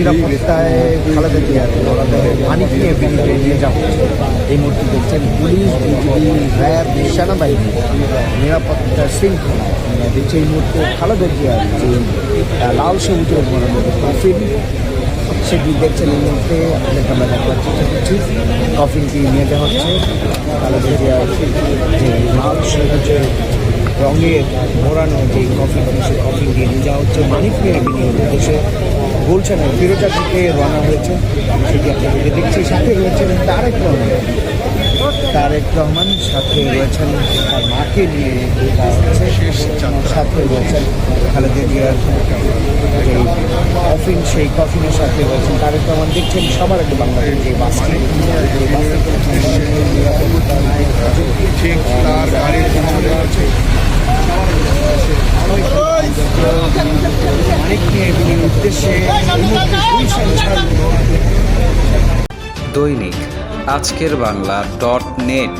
নিরাপত্তায় খালেদা জিয়ার মানিক নিয়ে বিনিময়ে নিয়ে যাওয়া এই মুহূর্তে দেখছেন পুলিশ, বিজিবি, র্যাব, সেনাবাহিনী, নিরাপত্তা শৃঙ্খলা। দেখছে এই মুহূর্তে খালেদা জিয়ার যে লাল সবুজের কফিন সেটি দেখছেন এই মুহূর্তে? আপনাদেরকে আমরা চেষ্টা করছি। কফিনটি নিয়ে যাওয়া হচ্ছে। খালেদা জিয়ার যে লাল সবুজের রঙের মোড়ানো যে কফিন সেই কফিন দিয়ে নিয়ে যাওয়া হচ্ছে। মানিক নিয়ে বিনিয়োগ উদ্দেশ্যে বলছেন ফিরোজা থেকে রানা হয়েছে। সেটি আপনাদেরকে দেখছি, সাথে রয়েছেন তারেক রহমান। তারেক রহমান সাথে রয়েছেন তার মাকে নিয়ে সাথে রয়েছেন খালেদা জিয়ার কফিন, সেই কফিনের সাথে রয়েছেন তারেক রহমান। দেখছেন সবার আগে বাংলাদেশের যে বাসটি এই বাসটি ঠিক তার গাড়ির পিছনে আছে অনেক নিয়ে ছাড় দৈনিক আজকের বাংলা ডট নেট।